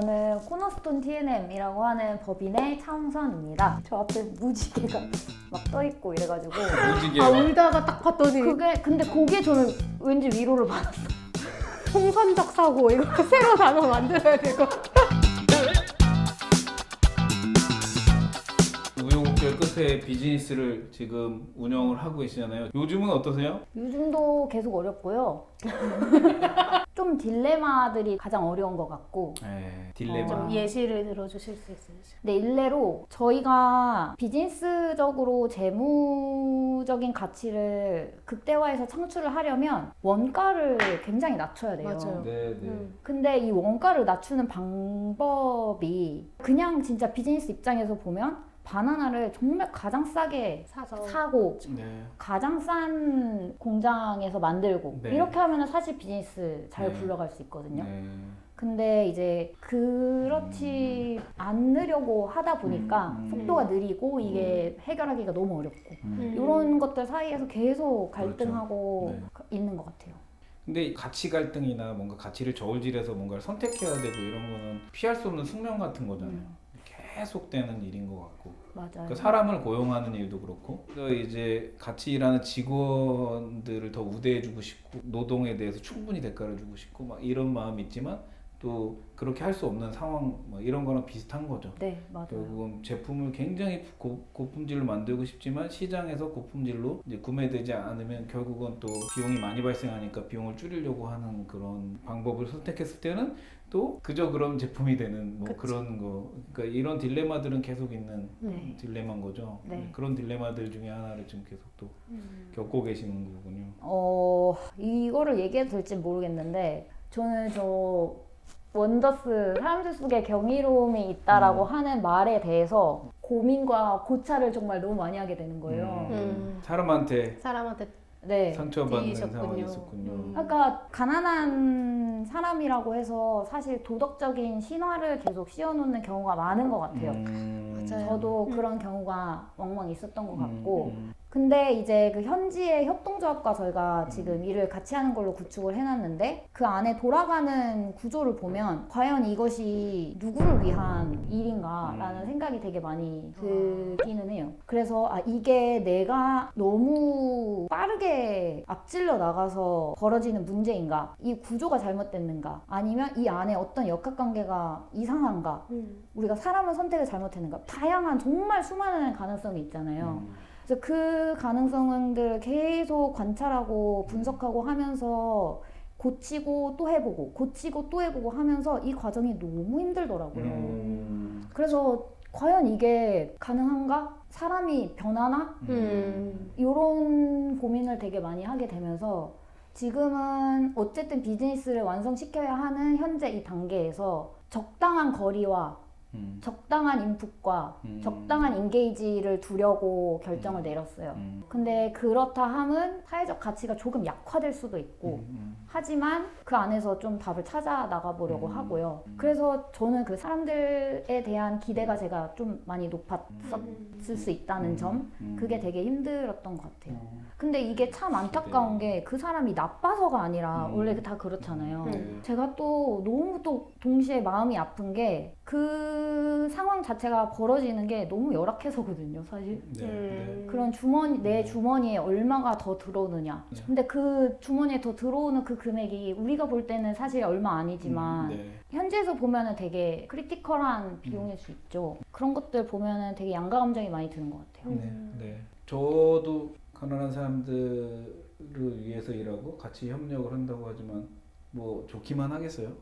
저는 코너스톤 TNM이라고 하는 법인의 차홍선입니다. 저 앞에 무지개가 막 떠 있고 이래가지고. 무지개. 아 울다가 딱 봤더니 그게, 근데 그게 저는 왠지 위로를 받았어. 총선적 사고 이거 새로 단어 만들어야 되고 우여 끝에 비즈니스를 지금 운영을 하고 계시잖아요. 요즘은 어떠세요? 요즘도 계속 어렵고요. 좀 딜레마들이 가장 어려운 것 같고. 네, 딜레마. 좀 예시를 들어주실 수 있으세요? 네, 일례로 저희가 비즈니스적으로 재무적인 가치를 극대화해서 창출을 하려면 원가를 굉장히 낮춰야 돼요. 맞아요. 네, 네. 음. 근데 이 원가를 낮추는 방법이 그냥 진짜 비즈니스 입장에서 보면 바나나를 정말 가장 싸게 사서 사고 네. 가장 싼 공장에서 만들고 네. 이렇게 하면 사실 비즈니스 잘 네. 굴러갈 수 있거든요. 네. 근데 이제 그렇지 않으려고 하다 보니까 음. 속도가 느리고 이게 해결하기가 너무 어렵고 음. 이런 것들 사이에서 계속 갈등하고 그렇죠. 네. 있는 것 같아요. 근데 가치 갈등이나 뭔가 가치를 저울질해서 뭔가를 선택해야 되고 이런 거는 피할 수 없는 숙명 같은 거잖아요. 음. 계속되는 일인 것 같고. 맞아요. 그 사람을 고용하는 일도 그렇고 그래서 이제 같이 일하는 직원들을 더 우대해주고 싶고 노동에 대해서 충분히 대가를 주고 싶고 막 이런 마음이 있지만 또 그렇게 할 수 없는 상황 뭐 이런 거랑 비슷한 거죠. 네, 맞아요. 결국은 제품을 굉장히 고, 고품질로 만들고 싶지만 시장에서 고품질로 이제 구매되지 않으면 결국은 또 비용이 많이 발생하니까 비용을 줄이려고 하는 그런 방법을 선택했을 때는 또 그저 그런 제품이 되는 뭐 그치. 그런 거 그러니까 이런 딜레마들은 계속 있는 네. 딜레마인 거죠. 네. 그런 딜레마들 중에 하나를 지금 계속 또 겪고 계시는 거군요. 어, 이거를 얘기해도 될지 모르겠는데 저는 저 원더스 사람들 속에 경이로움이 있다라고 음. 하는 말에 대해서 고민과 고찰을 정말 너무 많이 하게 되는 거예요. 음. 사람한테 사람한테 네. 상처받는. 상황이 있었군요. 음. 그러니까 가난한 사람이라고 해서 사실 도덕적인 신화를 계속 씌워놓는 경우가 많은 것 같아요. 음. 맞아요. 저도 음. 그런 경우가 왕왕 있었던 것 음, 같고 음. 근데 이제 그 현지의 협동조합과 음. 저희가 지금 일을 같이 하는 걸로 구축을 해놨는데 그 안에 돌아가는 구조를 보면 과연 이것이 누구를 위한 일인가라는 음. 생각이 되게 많이 들기는 해요. 그래서 아 이게 내가 너무 빠르게 앞질러 나가서 벌어지는 문제인가? 이 구조가 잘못됐는가? 아니면 이 안에 어떤 역학관계가 이상한가? 음. 우리가 사람을 선택을 잘못했는가? 다양한 정말 수많은 가능성이 있잖아요. 음. 그래서 그 가능성들을 계속 관찰하고 분석하고 하면서 고치고 또 해보고 고치고 또 해보고 하면서 이 과정이 너무 힘들더라고요. 음. 그래서 과연 이게 가능한가? 사람이 변하나? 음. 이런 고민을 되게 많이 하게 되면서 지금은 어쨌든 비즈니스를 완성시켜야 하는 현재 이 단계에서 적당한 거리와 음. 적당한 인풋과 음. 적당한 인게이지를 두려고 결정을 음. 내렸어요. 음. 근데 그렇다 함은 사회적 가치가 조금 약화될 수도 있고 음. 하지만 그 안에서 좀 답을 찾아 나가 보려고 음. 하고요. 음. 그래서 저는 그 사람들에 대한 기대가 제가 좀 많이 높았을 음. 수 있다는 점 음. 그게 되게 힘들었던 것 같아요. 음. 근데 이게 참 안타까운 게 그 사람이 나빠서가 아니라 음. 원래 다 그렇잖아요. 네. 제가 또 너무 또 동시에 마음이 아픈 게그 상황 자체가 벌어지는 게 너무 열악해서거든요, 사실. 네. 네. 음. 그런 주머니 내 네. 주머니에 얼마가 더 들어오느냐. 네. 근데 그 주머니에 더 들어오는 그 금액이 우리가 볼 때는 사실 얼마 아니지만 음, 네. 현지에서 보면은 되게 크리티컬한 비용일 수 있죠. 그런 것들 보면은 되게 양가 감정이 많이 드는 것 같아요. 음. 네, 네. 저도 가난한 사람들을 위해서 일하고 같이 협력을 한다고 하지만 뭐 좋기만 하겠어요.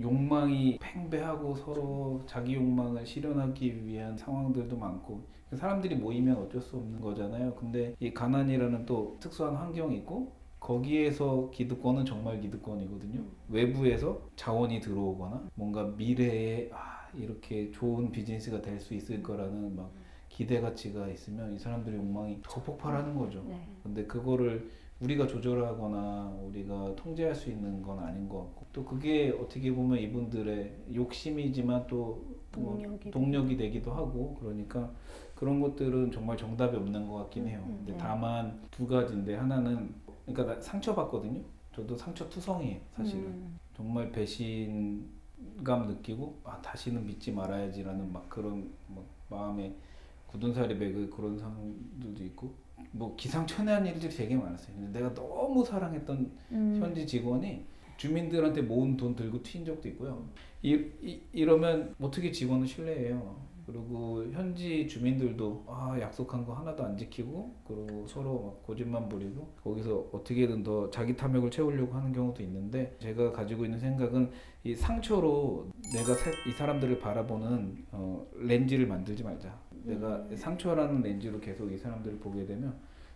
욕망이 팽배하고 서로 자기 욕망을 실현하기 위한 상황들도 많고 사람들이 모이면 어쩔 수 없는 거잖아요. 근데 이 가난이라는 또 특수한 환경이 있고 거기에서 기득권은 정말 기득권이거든요. 외부에서 자원이 들어오거나 뭔가 미래에 아, 이렇게 좋은 비즈니스가 될 수 있을 거라는 막 기대 가치가 있으면 이 사람들의 욕망이 더 폭발하는 거죠. 네. 근데 그거를 우리가 조절하거나 우리가 통제할 수 있는 건 아닌 것 같고 또 그게 어떻게 보면 이분들의 욕심이지만 또 뭐 동력이 동력이 되기도 하고 그러니까 그런 것들은 정말 정답이 없는 것 같긴 해요. 음, 근데 네. 다만 두 가지인데 하나는 그러니까 나 상처받거든요. 저도 상처 투성이에요, 사실은. 음. 정말 배신 감 느끼고 아 다시는 믿지 말아야지라는 막 그런 뭐 마음에 굳은 살이 배그 그런 상황들도 있고 뭐 기상천외한 일들이 되게 많았어요. 근데 내가 너무 사랑했던 음. 현지 직원이 주민들한테 모은 돈 들고 튄 적도 있고요. 이, 이, 이러면 어떻게 직원을 신뢰해요? 그리고 현지 주민들도 아 약속한 거 하나도 안 지키고 그리고 서로 막 고집만 부리고 거기서 어떻게든 더 자기 탐욕을 채우려고 하는 경우도 있는데 제가 가지고 있는 생각은 이 상처로 내가 사- 이 사람들을 바라보는 어, 렌즈를 만들지 말자. 내가 상처라는 렌즈로 계속 이 사람들을 보게 되면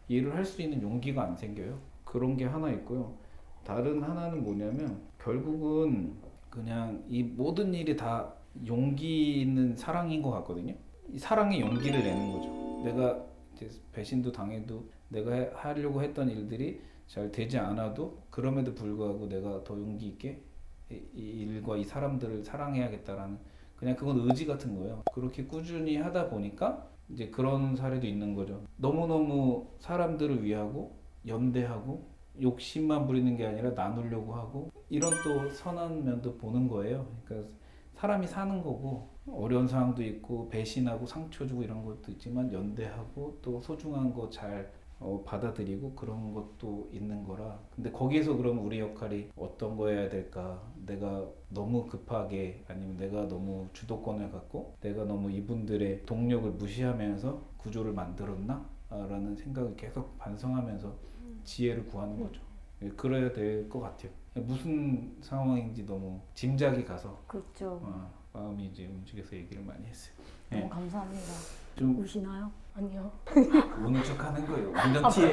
일을 할수 있는 용기가 안 생겨요. 그런 게 하나 있고요. 다른 하나는 뭐냐면 결국은 그냥 이 모든 일이 다 용기 있는 사랑인 것 같거든요. 이 사랑의 용기를 내는 거죠. 내가 배신도 당해도 내가 해- 하려고 했던 일들이 잘 되지 않아도 그럼에도 불구하고 내가 더 용기 있게 이, 이 일과 이 사람들을 사랑해야겠다라는 그냥 그건 의지 같은 거예요. 그렇게 꾸준히 하다 보니까 이제 그런 사례도 있는 거죠. 너무너무 사람들을 위하고 연대하고 욕심만 부리는 게 아니라 나누려고 하고 이런 또 선한 면도 보는 거예요. 그러니까 사람이 사는 거고 어려운 상황도 있고 배신하고 상처 주고 이런 것도 있지만 연대하고 또 소중한 거 잘 어, 받아들이고 그런 것도 있는 거라. 근데 거기에서 그럼 우리 역할이 어떤 거여야 될까? 내가 너무 급하게 아니면 내가 너무 주도권을 갖고 내가 너무 이분들의 동력을 무시하면서 구조를 만들었나? 아, 라는 생각을 계속 반성하면서 지혜를 구하는 거죠. 예, 그래야 될 것 같아요. 무슨 상황인지 너무 짐작이 가서 그렇죠. 어, 마음이 이제 움직여서 얘기를 많이 했어요. 너무 예. 감사합니다. 좀 우시나요? 아니요. 우는 척하는 거예요. 완전 티예요.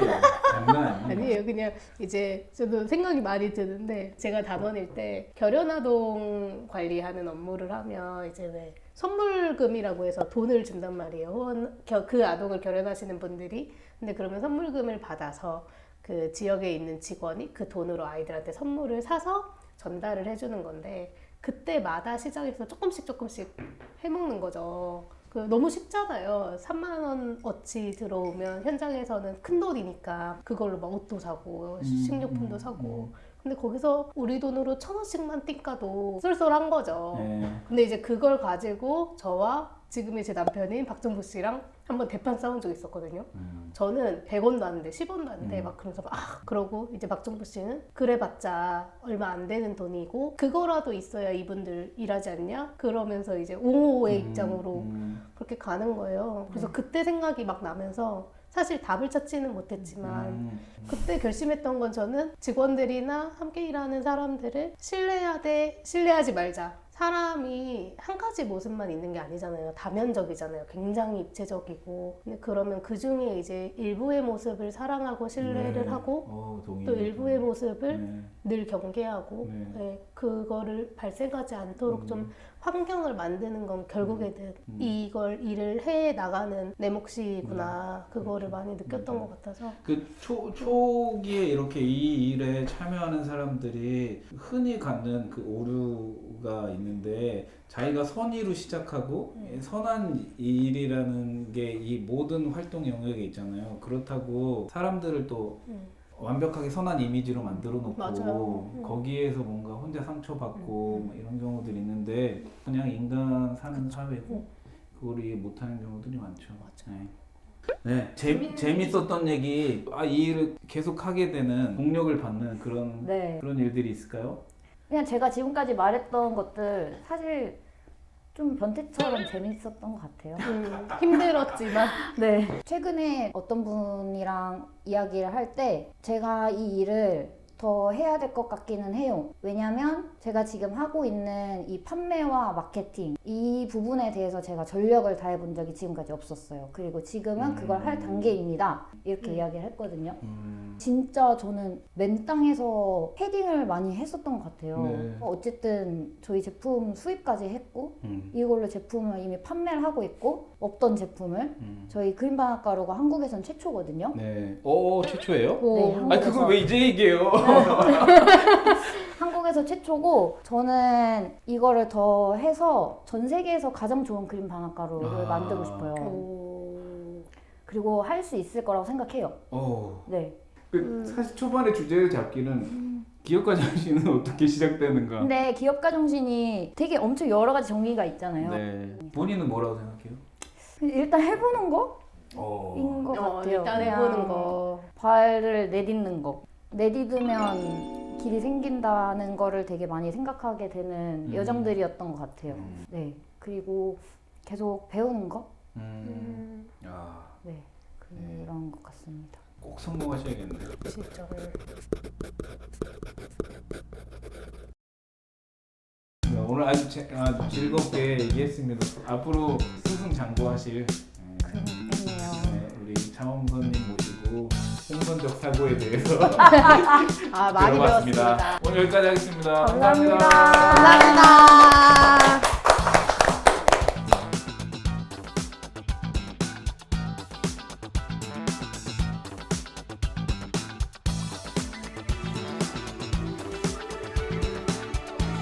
장난 아니에요. 아니에요. 그냥 이제 저도 생각이 많이 드는데 제가 단원일 때 결연아동 관리하는 업무를 하면 이제 왜 선물금이라고 해서 돈을 준단 말이에요. 후원 겨- 그 아동을 결연하시는 분들이 근데 그러면 선물금을 받아서 그 지역에 있는 직원이 그 돈으로 아이들한테 선물을 사서 전달을 해주는 건데 그때마다 시장에서 조금씩 조금씩 해먹는 거죠. 그 너무 쉽잖아요. 3만 원 어치 들어오면 현장에서는 큰 돈이니까 그걸로 막 옷도 사고 식료품도 음, 사고. 근데 거기서 우리 돈으로 천 원씩만 띵까도 쏠쏠한 거죠. 네. 근데 이제 그걸 가지고 저와 지금의 제 남편인 박정부 씨랑 한번 대판 싸운 적이 있었거든요. 음. 저는 100원도 안 돼, 10원도 안 돼, 음. 막 그러면서 막, 아, 그러고 이제 박정부 씨는 그래봤자 얼마 안 되는 돈이고, 그거라도 있어야 이분들 일하지 않냐? 그러면서 이제 옹호의 음, 입장으로 음, 그렇게 가는 거예요. 그래서 그때 생각이 막 나면서 사실 답을 찾지는 못했지만, 음, 그때 결심했던 건 저는 직원들이나 함께 일하는 사람들을 신뢰해야 돼, 신뢰하지 말자. 사람이 한 가지 모습만 있는 게 아니잖아요. 다면적이잖아요. 굉장히 입체적이고. 근데 그러면 그 중에 이제 일부의 모습을 사랑하고 신뢰를 네. 하고 어, 동의해요. 또 일부의 모습을 네. 늘 경계하고 네. 네, 그거를 발생하지 않도록 음. 좀 환경을 만드는 건 결국에 는 음. 이걸 일을 해 나가는 내 몫이구나 그거를 많이 느꼈던 맞아요. 것 같아서 그 초, 초기에 이렇게 이 일에 참여하는 사람들이 흔히 갖는 그 오류가 있는데 자기가 선의로 시작하고 음. 선한 일이라는 게 이 모든 활동 영역에 있잖아요. 그렇다고 사람들을 또 음. 완벽하게 선한 이미지로 만들어 놓고 맞아요. 음. 거기에서 뭔가 혼자 상처받고 뭐 이런 경우들이 있는데 그냥 인간 사는 사회고 그걸 이해 못하는 경우들이 많죠. 네. 네, 재, 재밌었던 얘기. 아, 이 일을 계속 하게 되는 동력을 받는 그런 네. 그런 일들이 있을까요? 그냥 제가 지금까지 말했던 것들 사실 좀 변태처럼 재밌었던 것 같아요. 음, 힘들었지만 네. 최근에 어떤 분이랑 이야기를 할 때 제가 이 일을 더 해야 될 것 같기는 해요. 왜냐면 제가 지금 하고 있는 이 판매와 마케팅 이 부분에 대해서 제가 전력을 다해 본 적이 지금까지 없었어요. 그리고 지금은 그걸 할 단계입니다. 이렇게 음. 이야기를 했거든요. 음, 진짜 저는 맨 땅에서 패딩을 많이 했었던 것 같아요. 네. 어쨌든 저희 제품 수입까지 했고 음, 이걸로 제품을 이미 판매를 하고 있고 없던 제품을 음. 저희 그린바나가루가 한국에선 최초거든요. 네. 어, 최초예요? 네, 오, 아, 한국에서, 그걸 왜 이제 얘기해요? 한국에서 최초고 저는 이거를 더 해서 전 세계에서 가장 좋은 그린바나가루를 아. 만들고 싶어요. 오, 그리고 할 수 있을 거라고 생각해요. 어. 네. 그 음. 사실 초반에 주제를 잡기는 기업가 정신은 어떻게 시작되는가? 근데 기업가 정신이 되게 엄청 여러 가지 정의가 있잖아요. 네. 본인은 뭐라고 생각해요? 일단 해보는 거 인 어. 것 어, 같아요. 일단 해보는 거. 발을 내딛는 거. 내딛으면 길이 생긴다는 거를 되게 많이 생각하게 되는 음. 여정들이었던 것 같아요. 음. 네. 그리고 계속 배우는 거? 음. 음, 아, 네. 그런 것 같습니다. 꼭 성공하셔야겠네요. 진짜. 네, 오늘 아주, 제, 아주 즐겁게 얘기했습니다. 앞으로 승승장구하실 네, 장원선님 모시고 홍선적 사고에 대해서 아 많이 배웠습니다. 오늘 여기까지 하겠습니다 감사합니다. 감사합니다.